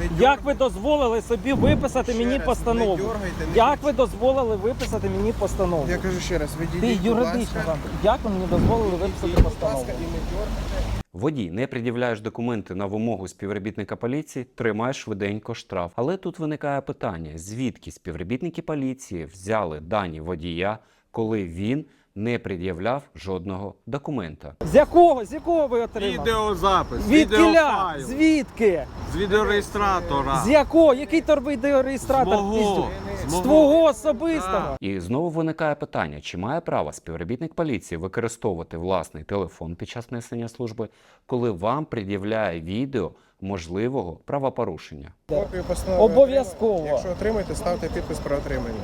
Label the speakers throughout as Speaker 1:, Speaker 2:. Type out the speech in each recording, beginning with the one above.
Speaker 1: Не
Speaker 2: Як ви дозволили собі виписати мені
Speaker 1: раз,
Speaker 2: постанову?
Speaker 1: Не дьоргайте, не
Speaker 2: Як ви дозволили виписати мені постанову?
Speaker 1: Я кажу ще раз,
Speaker 2: Ти
Speaker 1: відійдіть, будь
Speaker 2: юридично
Speaker 1: ласка.
Speaker 2: вам. Як ви мені дозволили
Speaker 1: Відійдіть,
Speaker 2: виписати
Speaker 1: будь
Speaker 2: постанову?
Speaker 1: ласка, і не дьоргайте.
Speaker 3: Водій, не пред'являєш документи на вимогу співробітника поліції, тримаєш швиденько штраф. Але тут виникає питання: звідки співробітники поліції взяли дані водія, коли він не пред'являв жодного документа?
Speaker 2: З якого? З якого ви отримали?
Speaker 4: Відеозапис,
Speaker 2: Звідкиля?
Speaker 4: відеофайл,
Speaker 2: Звідки?
Speaker 4: з відеореєстратора.
Speaker 2: З якого? Який торбовий-реєстратор?
Speaker 4: З мого.
Speaker 2: піздю?
Speaker 4: З
Speaker 2: З
Speaker 4: мого.
Speaker 2: твого особистого?
Speaker 3: І знову виникає питання: чи має право співробітник поліції використовувати власний телефон під час несення служби, коли вам пред'являє відео можливого правопорушення?
Speaker 1: Копію постанови
Speaker 2: Обов'язково.
Speaker 1: Якщо отримаєте, ставте підпис про отримання.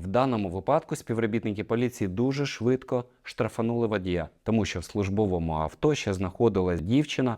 Speaker 3: В даному випадку співробітники поліції дуже швидко штрафанули водія, тому що в службовому авто ще знаходилась дівчина.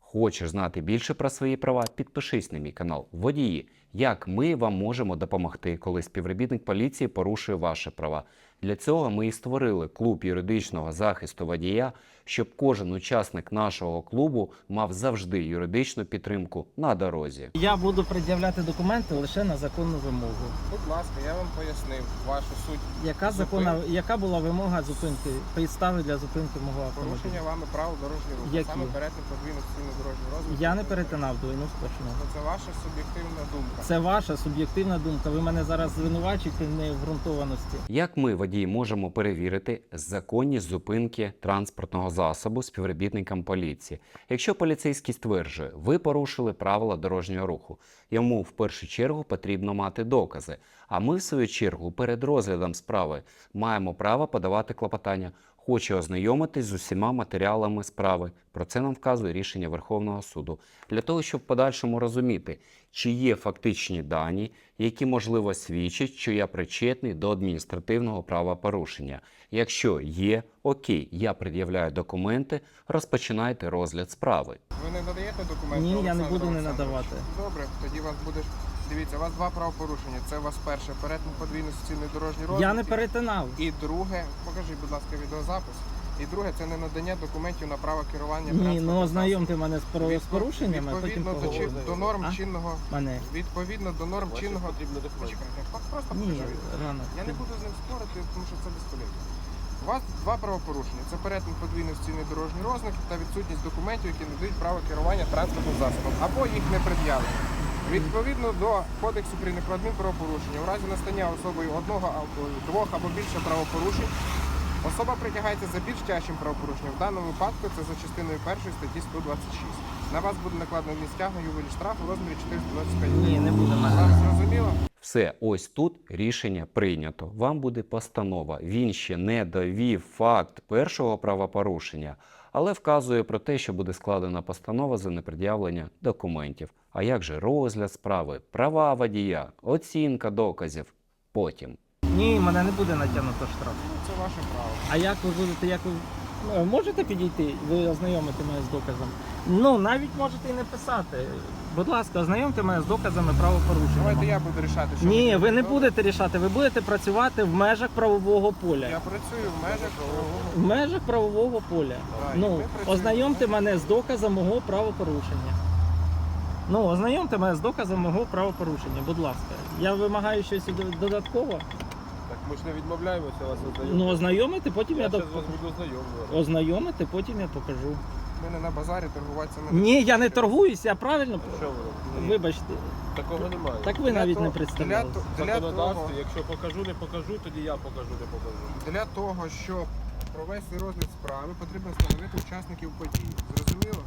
Speaker 3: Хочеш знати більше про свої права? Підпишись на мій канал. Водії, як ми вам можемо допомогти, коли співробітник поліції порушує ваші права. Для цього ми і створили клуб юридичного захисту водія, щоб кожен учасник нашого клубу мав завжди юридичну підтримку на дорозі.
Speaker 2: Я буду пред'являти документи лише на законну вимогу.
Speaker 1: Будь ласка, я вам пояснив вашу суть
Speaker 2: Яка законна, яка була вимога зупинки, підстави для зупинки мого автомобіля?
Speaker 1: порушення вами правил дорожнього руху.
Speaker 2: Які?
Speaker 1: Саме перетин подвійно цільно дорожнього розвитку.
Speaker 2: Я не перетинав двойну сплошну.
Speaker 1: Ну, Це ваша суб'єктивна думка.
Speaker 2: Це ваша суб'єктивна думка. Ви мене зараз звинувачуєте в необґрунтованості.
Speaker 3: Як ми, водії, можемо перевірити законність зупинки транспортного засобу співробітникам поліції? Якщо поліцейський стверджує, ви порушили правила дорожнього руху, йому в першу чергу потрібно мати докази. А ми, в свою чергу, перед розглядом справи маємо право подавати клопотання. Хоче ознайомитись з усіма матеріалами справи. Про це нам вказує рішення Верховного суду. Для того, щоб в подальшому розуміти, чи є фактичні дані, які можливо свідчать, що я причетний до адміністративного правопорушення. Якщо є, окей, я пред'являю документи, розпочинайте розгляд справи.
Speaker 1: Ви не надаєте документи?
Speaker 2: Ні, я не буду не надавати.
Speaker 1: Добре, тоді вас буде. Дивіться, у вас два правопорушення. Це у вас перше перетин подвійно суцільний дорожній розвиток.
Speaker 2: Я не перетинав.
Speaker 1: І друге, покажіть, будь ласка, відеозапис. І друге, це не надання документів на право керування
Speaker 2: Ні, ну ознайомте мене з, про- з порушеннями, потім
Speaker 1: відповідно до, чи- до норм
Speaker 2: А?
Speaker 1: чинного
Speaker 2: Мене.
Speaker 1: відповідно до норм чинного
Speaker 4: потрібно.
Speaker 1: Почекайте, так просто
Speaker 2: Ні, рано.
Speaker 1: Я не буду з ним спорити, тому що це безполезно. У вас два правопорушення: це перетин подвійний суцільний дорожній розник та відсутність документів, які надають право керування транспортним засобом, або їх не пред'явлено. Відповідно до Кодексу України про адмінправопорушення, у разі настання особою одного або двох або більше правопорушень, особа притягається за більш тяжким правопорушенням. В даному випадку це за частиною першої статті 126. На вас буде накладено стягнення у виді штрафу у розмірі 425 гривень.
Speaker 2: Ні, не буде.
Speaker 1: Вам зрозуміло?
Speaker 3: Все, ось тут рішення прийнято. Вам буде постанова. Він ще не довів факт першого правопорушення, але вказує про те, що буде складена постанова за непред'явлення документів. А як же розгляд справи, права водія, оцінка доказів? Потім.
Speaker 2: Ні, мене не буде натягнуто штраф.
Speaker 1: Ну, це ваше право.
Speaker 2: А як ви будете, як ви е, можете підійти, ви ознайомити мене з доказом? Ну, навіть можете і не писати. Будь ласка, ознайомте мене з доказами правопорушення.
Speaker 1: Давайте я буду рішати, що
Speaker 2: Ні, ви не будете рішати, ви будете працювати в межах правового поля.
Speaker 1: Я працюю в межах правового.
Speaker 2: В межах правового поля.
Speaker 1: Так,
Speaker 2: Ну,
Speaker 1: ми працюємо
Speaker 2: ознайомте мене з доказом мого правопорушення. Ну, ознайомте мене з доказом мого правопорушення, будь ласка. Я вимагаю щось додатково.
Speaker 4: Так ми ж не відмовляємося вас ознайомити.
Speaker 2: Ну, ознайомити, потім я,
Speaker 4: я зараз вас буду ознайомлювати.
Speaker 2: ознайомити, потім я покажу.
Speaker 1: Ми не на базарі торгуватися не
Speaker 2: Ні, я не торгуюся, я правильно.
Speaker 4: Що ви робите?
Speaker 2: Вибачте,
Speaker 4: Такого немає.
Speaker 2: так ви
Speaker 1: Для
Speaker 2: навіть
Speaker 1: того-
Speaker 2: не представляли.
Speaker 1: Для, для, того,
Speaker 4: якщо покажу, не покажу, тоді я покажу, не покажу.
Speaker 1: для того, щоб провести розгляд справи, потрібно встановити учасників події. Зрозуміло?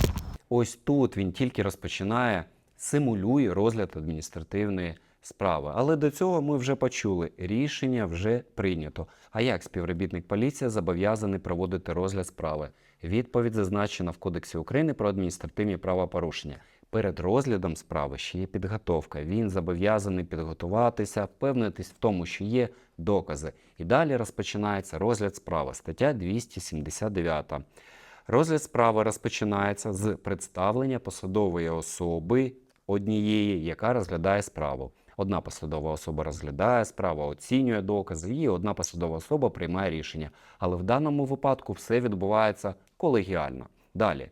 Speaker 3: Ось тут він тільки розпочинає, симулює розгляд адміністративної справи. Але до цього ми вже почули, рішення вже прийнято. А як співробітник поліції зобов'язаний проводити розгляд справи? Відповідь зазначена в Кодексі України про адміністративні правопорушення. Перед розглядом справи ще є підготовка. Він зобов'язаний підготуватися, впевнитись в тому, що є докази. І далі розпочинається розгляд справи, стаття 279. Розгляд справи розпочинається з представлення посадової особи однієї, яка розглядає справу. Одна посадова особа розглядає справу, оцінює докази, і одна посадова особа приймає рішення. Але в даному випадку все відбувається колегіально. Далі.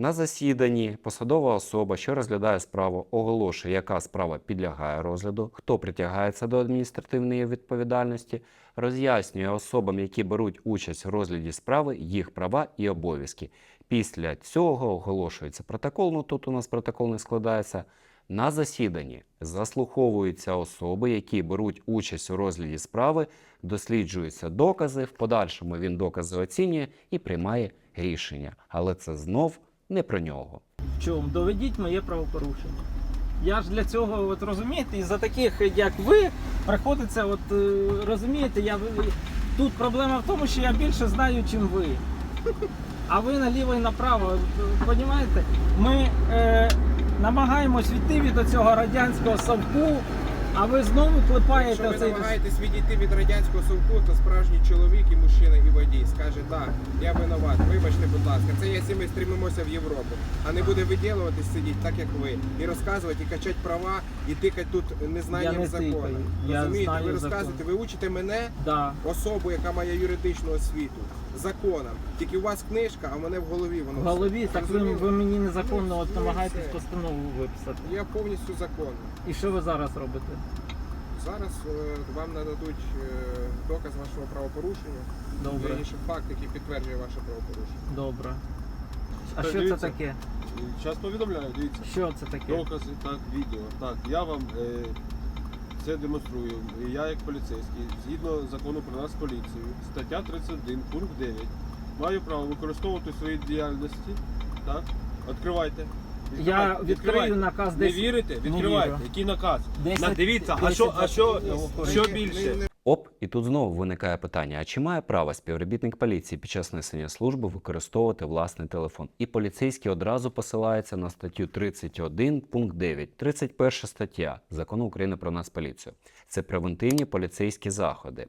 Speaker 3: На засіданні посадова особа, що розглядає справу, оголошує, яка справа підлягає розгляду, хто притягається до адміністративної відповідальності, роз'яснює особам, які беруть участь у розгляді справи, їх права і обов'язки. Після цього оголошується протокол. Ну тут у нас протокол не складається. На засіданні заслуховуються особи, які беруть участь у розгляді справи, досліджуються докази. В подальшому він докази оцінює і приймає рішення. Але це знов не про нього.
Speaker 2: В чому? Доведіть моє правопорушення. Я ж для цього, от розумієте, і за таких, як ви, приходиться, от е, розумієте, я тут проблема в тому, що я більше знаю, чим ви. А ви наліво і направо. Понімаєте? Ми е, намагаємось відійти від цього радянського совку, а ви знову клепаєте
Speaker 1: Якщо ви
Speaker 2: оцей.
Speaker 1: намагаєтесь відійти від радянського совку, то справжній чоловік і мужчина і водій скаже, так, я винуват, вибачте, будь ласка, це якщо ми стремимося в Європу, а не буде виділуватись сидіти так, як ви, і розказувати, і качати права, і тикати тут незнанням
Speaker 2: Я не
Speaker 1: закону.
Speaker 2: тикаю. Я
Speaker 1: Розумієте,
Speaker 2: знаю
Speaker 1: ви
Speaker 2: закон.
Speaker 1: розказуєте, ви учите мене,
Speaker 2: Да.
Speaker 1: особу, яка має юридичну освіту, законом. Тільки у вас книжка, а в мене в голові воно.
Speaker 2: В
Speaker 1: все.
Speaker 2: голові, так ви, ви мені незаконно от
Speaker 1: Ну,
Speaker 2: намагаєтесь
Speaker 1: все.
Speaker 2: постанову виписати.
Speaker 1: Я повністю законний.
Speaker 2: І що ви зараз робите?
Speaker 1: Зараз е, вам нададуть е, доказ вашого правопорушення.
Speaker 2: Добре.
Speaker 1: Вірніше факт, який підтверджує ваше правопорушення.
Speaker 2: Добре. А
Speaker 4: Так,
Speaker 2: що це
Speaker 4: дивіться.
Speaker 2: таке?
Speaker 4: Зараз повідомляю, дивіться.
Speaker 2: Що це таке?
Speaker 4: Докази, так, відео. Так, я вам е, це демонструю. Я як поліцейський, згідно закону про нас поліцію, стаття 31, пункт 9, маю право використовувати свої діяльності. Так, відкривайте.
Speaker 2: Я відкрию наказ
Speaker 4: Не
Speaker 2: 10.
Speaker 4: вірите? Відкривайте.
Speaker 2: вірю.
Speaker 4: Який наказ?
Speaker 2: 10
Speaker 4: На, дивіться, а
Speaker 2: 10
Speaker 4: що, а що, що більше?
Speaker 3: Оп, і тут знову виникає питання: а чи має право співробітник поліції під час несення служби використовувати власний телефон? І поліцейський одразу посилається на статтю 31 пункт 9, 31 стаття Закону України про Нацполіцію. Це превентивні поліцейські заходи.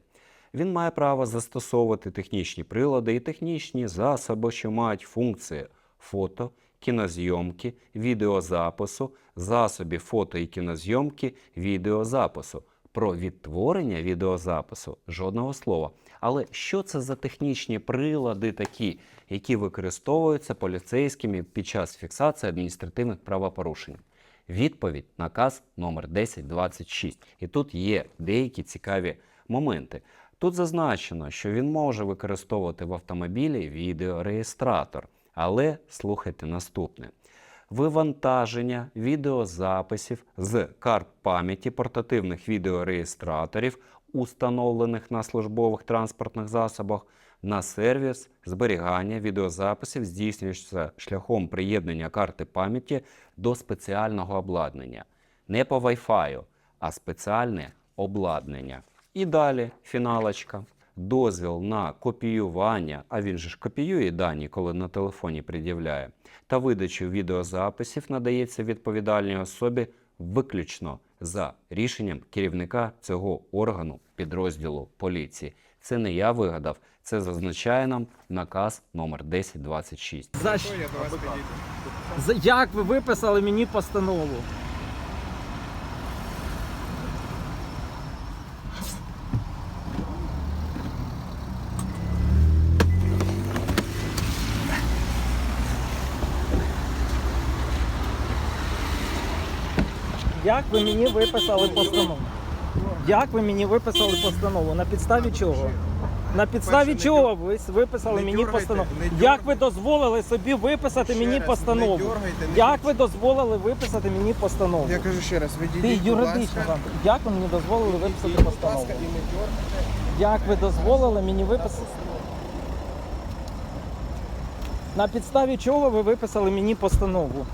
Speaker 3: Він має право застосовувати технічні прилади і технічні засоби, що мають функції фото, кінозйомки, відеозапису, засобів фото і кінозйомки, відеозапису. Про відтворення відеозапису жодного слова. Але що це за технічні прилади такі, які використовуються поліцейськими під час фіксації адміністративних правопорушень? Відповідь наказ номер 1026. І тут є деякі цікаві моменти. Тут зазначено, що він може використовувати в автомобілі відеореєстратор. Але слухайте наступне: вивантаження відеозаписів з карт пам'яті портативних відеореєстраторів, установлених на службових транспортних засобах, на сервіс зберігання відеозаписів здійснюється шляхом приєднання карти пам'яті до спеціального обладнання. Не по Wi-Fi, а спеціальне обладнання. І далі фіналочка. Дозвіл на копіювання, а він же ж копіює дані, коли на телефоні пред'являє, та видачу відеозаписів надається відповідальній особі виключно за рішенням керівника цього органу підрозділу поліції. Це не я вигадав, це зазначає нам наказ номер 1026.
Speaker 2: За
Speaker 1: Що
Speaker 2: щ-
Speaker 1: я до вас підійду?
Speaker 2: за- як ви виписали мені постанову? Як ви мені виписали постанову? Як ви мені виписали постанову? На підставі чого? На підставі
Speaker 1: Перше, не
Speaker 2: чого ви с- виписали
Speaker 1: не
Speaker 2: мені
Speaker 1: дьоргайте,
Speaker 2: постанову?
Speaker 1: не
Speaker 2: Як ви дозволили собі виписати
Speaker 1: Ще
Speaker 2: мені
Speaker 1: раз,
Speaker 2: постанову?
Speaker 1: Не дергайте, не
Speaker 2: Як ви дозволили виписати мені постанову?
Speaker 1: Я кажу ще раз,
Speaker 2: Ти
Speaker 1: будь
Speaker 2: юридично
Speaker 1: ласка.
Speaker 2: вам. Як ви мені дозволили виписати
Speaker 1: будь
Speaker 2: постанову?
Speaker 1: ласка, і не.
Speaker 2: Як ви дозволили мені виписати? На підставі чого ви виписали мені постанову?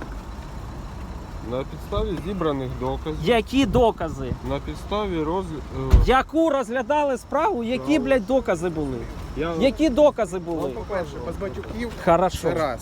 Speaker 4: На підставі зібраних доказів,
Speaker 2: Які докази?
Speaker 4: на підставі розгляду.
Speaker 2: Яку розглядали справу? Які, блядь, докази були?
Speaker 4: Я
Speaker 2: Які докази
Speaker 1: Ну,
Speaker 2: були?
Speaker 1: по-перше, без батюків
Speaker 2: Хорошо.
Speaker 1: це раз.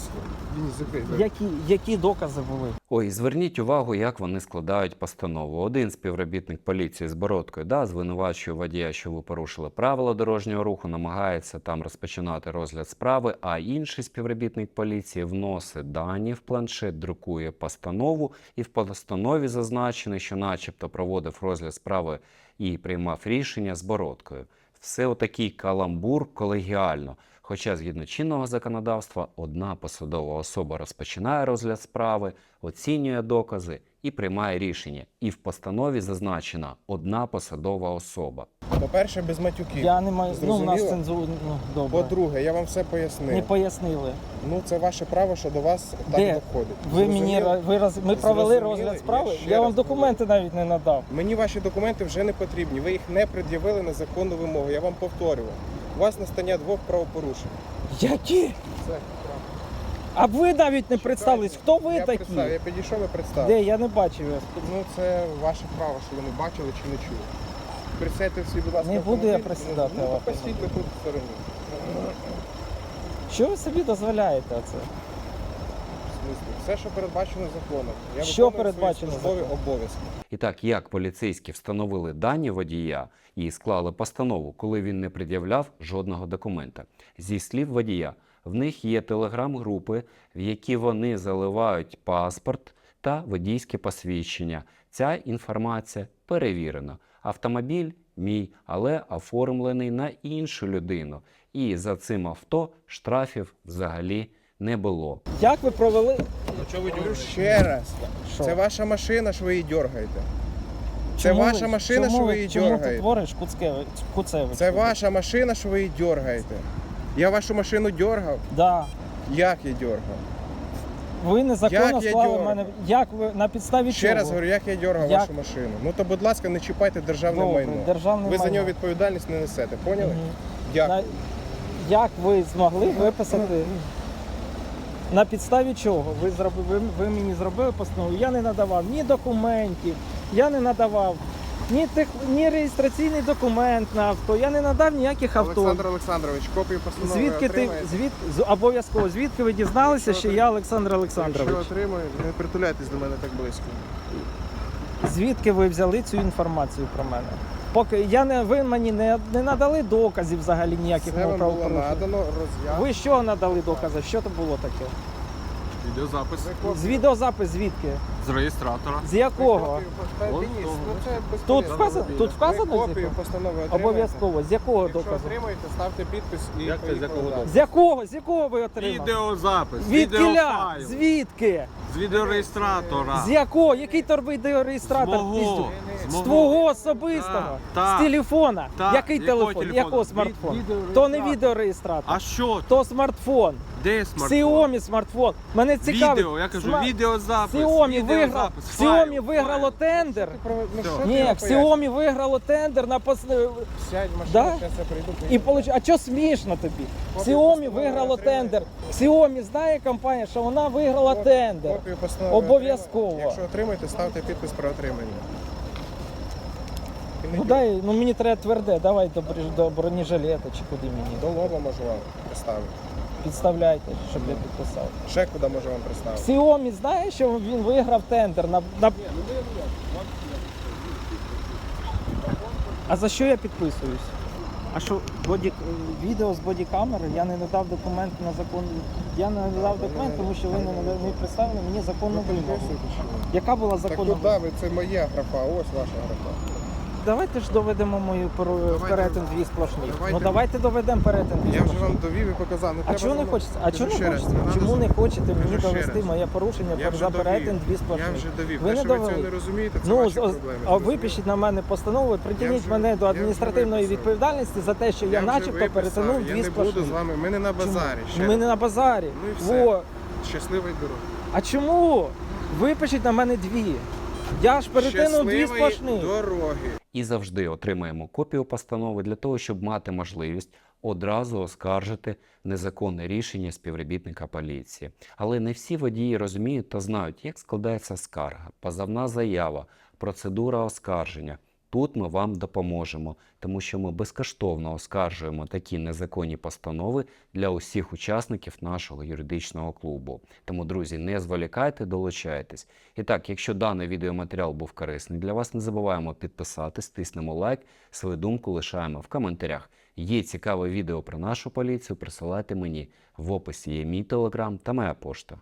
Speaker 2: Які, які докази були?
Speaker 3: Ой, зверніть увагу, як вони складають постанову. Один співробітник поліції з бородкою да, звинувачує водія, що ви порушили правила дорожнього руху, намагається там розпочинати розгляд справи, а інший співробітник поліції вносить дані в планшет, друкує постанову, і в постанові зазначено, що начебто проводив розгляд справи і приймав рішення з бородкою. Все отакий каламбур колегіально. Хоча згідно чинного законодавства, одна посадова особа розпочинає розгляд справи, оцінює докази і приймає рішення. І в постанові зазначена одна посадова особа.
Speaker 1: По-перше, без матюків.
Speaker 2: Я не маю. Ну, у нас
Speaker 1: Зрозуміло?
Speaker 2: Ну, добре.
Speaker 1: По-друге, я вам все пояснив.
Speaker 2: Не пояснили.
Speaker 1: Ну, це ваше право, що до вас так
Speaker 2: Де?
Speaker 1: доходить.
Speaker 2: Ви мені
Speaker 1: Зрозуміло?
Speaker 2: ра- ви роз... ми провели
Speaker 1: Зрозуміли?
Speaker 2: розгляд
Speaker 1: Я
Speaker 2: справи.
Speaker 1: ще
Speaker 2: Я вам
Speaker 1: раз
Speaker 2: документи навіть не надав.
Speaker 1: Мені ваші документи вже не потрібні. Ви їх не пред'явили на законну вимогу. Я вам повторював. У вас настання двох правопорушень.
Speaker 2: Які?
Speaker 1: Це
Speaker 2: А ви навіть не представились. Хто ви
Speaker 1: я
Speaker 2: такі?
Speaker 1: представ- Я підійшов і представив.
Speaker 2: Де я не бачив вас.
Speaker 1: Ну це ваше право, що ви не бачили чи не чули. Присядьте всі, будь ласка.
Speaker 2: Не буду я
Speaker 1: автомобіль.
Speaker 2: присідати
Speaker 1: Ну, ну, посідьте тут в стороні.
Speaker 2: Що ви собі дозволяєте це?
Speaker 1: В Все, що передбачено законом. Я
Speaker 2: Що
Speaker 1: виконую свої службові обов'язки.
Speaker 3: І так, як поліцейські встановили дані водія і склали постанову, коли він не пред'являв жодного документа. Зі слів водія, в них є телеграм-групи, в які вони заливають паспорт та водійське посвідчення. Ця інформація перевірена. Автомобіль мій, але оформлений на іншу людину. І за цим авто штрафів взагалі не було.
Speaker 2: Як ви провели?
Speaker 1: Говорю ще раз.
Speaker 2: Що?
Speaker 1: Це ваша машина, що ви її дергаєте. Це
Speaker 2: Чому
Speaker 1: ваша
Speaker 2: ви-
Speaker 1: машина,
Speaker 2: чому
Speaker 1: що ви її
Speaker 2: Чому ти
Speaker 1: дергаєте.
Speaker 2: твориш Куцкевич? Куцевич?
Speaker 1: Це ваша машина, що ви її дергаєте. Я вашу машину дергав.
Speaker 2: Да.
Speaker 1: Як я дергав?
Speaker 2: Ви незаконно
Speaker 1: Як я
Speaker 2: склали
Speaker 1: дьоргав?
Speaker 2: мене. Як ви на підставі
Speaker 1: Ще
Speaker 2: чого?
Speaker 1: раз говорю, як я дергав
Speaker 2: Як?
Speaker 1: вашу машину. Ну то, будь ласка, не чіпайте державне
Speaker 2: Добре,
Speaker 1: майно.
Speaker 2: державне
Speaker 1: Ви за
Speaker 2: майно.
Speaker 1: нього відповідальність не несете, поняли?
Speaker 2: Мгм.
Speaker 1: Дякую.
Speaker 2: На- Як ви змогли виписати? На підставі чого? Ви, зробили, ви, ви мені зробили постанову. Я не надавав ні документів, я не надавав ні, тех, ні реєстраційний документ на авто, я не надав ніяких авто.
Speaker 1: Олександр Олександрович, копію постанови
Speaker 2: Звідки ти
Speaker 1: отримаєте?
Speaker 2: звід, з- обов'язково звідки ви дізналися,
Speaker 1: Якщо
Speaker 2: що я Олександр Олександрович?
Speaker 1: Якщо отримаю, не притуляйтесь до мене так близько.
Speaker 2: Звідки ви взяли цю інформацію про мене? Поки я не ви мені не, не надали доказів взагалі ніяких
Speaker 1: вам було
Speaker 2: правопорушень.
Speaker 1: надано роз'яснення.
Speaker 2: Ви що надали докази? Що це було таке?
Speaker 4: Відеозапис
Speaker 2: З відеозапис звідки?
Speaker 4: з реєстратора.
Speaker 2: З якого?
Speaker 1: Денис,
Speaker 4: От
Speaker 1: ну це
Speaker 2: Тут вказано, тут
Speaker 1: Ви
Speaker 2: вказано з
Speaker 1: копію
Speaker 2: якого?
Speaker 1: постанови отримаєте.
Speaker 2: Обов'язково. З якого
Speaker 1: Якщо
Speaker 2: доказу?
Speaker 1: отримаєте, ставте підпис і
Speaker 4: Як це, з якого
Speaker 1: поїхали
Speaker 2: З якого? З якого ви отримали?
Speaker 4: Відеозапис.
Speaker 2: Від кіля?
Speaker 4: відеофайл.
Speaker 2: Звідки?
Speaker 4: З відеореєстратора.
Speaker 2: З якого? Який торбий-реєстратор?
Speaker 4: З мого.
Speaker 2: З твого особистого?
Speaker 4: Так,
Speaker 2: З телефона?
Speaker 4: так.
Speaker 2: Який
Speaker 4: Якого
Speaker 2: телефон? Якого
Speaker 4: Від-
Speaker 2: смартфон?
Speaker 4: відеореєстратор.
Speaker 2: То не відеореєстратор.
Speaker 4: А що?
Speaker 2: То смартфон.
Speaker 4: Де смартфон?
Speaker 2: Xiaomi смартфон. Мене цікавить.
Speaker 4: Відео, я кажу,
Speaker 2: Сма-
Speaker 4: відеозапис.
Speaker 2: Xiaomi виграв.
Speaker 4: відеозапис,
Speaker 2: Xiaomi
Speaker 4: файл,
Speaker 2: виграло
Speaker 4: файл.
Speaker 2: тендер.
Speaker 1: Ну,
Speaker 2: Ні? Xiaomi виграло тендер на пос...
Speaker 1: Сядь в машину,
Speaker 2: Да?
Speaker 1: зараз я прийду.
Speaker 2: І получ... А що смішно тобі? Xiaomi виграло тендер. Xiaomi знає компанія, що вона виграла тендер.
Speaker 1: Копію постанови
Speaker 2: Обов'язково.
Speaker 1: отримаєте. Якщо отримаєте, ставте підпис про отримання. І не
Speaker 2: Ну дай, ну мені треба тверде, давай до, до бронежилета чи куди мені.
Speaker 1: До лоба можу вам представити.
Speaker 2: Підставляйте, щоб я підписав.
Speaker 1: Ще куди можу вам представити.
Speaker 2: Xiaomi знає, що він виграв тендер на. на... А за що я підписуюсь? А що боді... відео з бодікамери? Я не надав документ на закон. Я не надав документ, тому що ви не, нада- не представили мені законну
Speaker 1: Ну,
Speaker 2: вимогу. Яка була
Speaker 1: Так
Speaker 2: законна
Speaker 1: куди ви? Це моя графа, ось ваша графа.
Speaker 2: Давайте ж доведемо мою
Speaker 1: Давайте.
Speaker 2: перетин дві сплошні.
Speaker 1: Давайте.
Speaker 2: Ну давайте доведемо перетин дві
Speaker 1: Я вже
Speaker 2: сплошні.
Speaker 1: вам довів і показав. Не
Speaker 2: А
Speaker 1: треба
Speaker 2: чого не хочеться? А
Speaker 1: Кажу
Speaker 2: чого не
Speaker 1: раз,
Speaker 2: хочеться? Чому не хочете мені
Speaker 1: Кажу ще
Speaker 2: довести
Speaker 1: раз.
Speaker 2: моє порушення
Speaker 1: Я вже
Speaker 2: за перетин
Speaker 1: довів.
Speaker 2: дві сплошні?
Speaker 1: Я вже довів.
Speaker 2: Ви
Speaker 1: Те,
Speaker 2: не
Speaker 1: що ви цього
Speaker 2: довели.
Speaker 1: не розумієте, це
Speaker 2: Ну,
Speaker 1: ваші
Speaker 2: з-
Speaker 1: проблеми.
Speaker 2: а випишіть на мене постанову, притягніть
Speaker 1: вже-
Speaker 2: мене до
Speaker 1: я вже
Speaker 2: адміністративної
Speaker 1: виписав.
Speaker 2: відповідальності за те, що я, начебто перетинув
Speaker 1: Я
Speaker 2: дві
Speaker 1: не
Speaker 2: сплошні.
Speaker 1: буду з вами, ми не на базарі. Ще
Speaker 2: Ми
Speaker 1: раз.
Speaker 2: не на базарі.
Speaker 1: Ну і все.
Speaker 2: Во.
Speaker 1: Щасливої дороги.
Speaker 2: А чому? Випишіть на мене дві. Я ж перетинув дві
Speaker 1: Щасливої
Speaker 2: сплошні.
Speaker 1: дороги.
Speaker 3: І завжди отримаємо копію постанови для того, щоб мати можливість одразу оскаржити незаконне рішення співробітника поліції. Але не всі водії розуміють та знають, як складається скарга, позовна заява, процедура оскарження Тут ми вам допоможемо, тому що ми безкоштовно оскаржуємо такі незаконні постанови для усіх учасників нашого юридичного клубу. Тому, друзі, не зволікайте, долучайтесь. І так, якщо даний відеоматеріал був корисний для вас, не забуваємо підписатись, тиснемо лайк, свою думку лишаємо в коментарях. Є цікаве відео про нашу поліцію, присилайте мені. В описі є мій телеграм та моя пошта.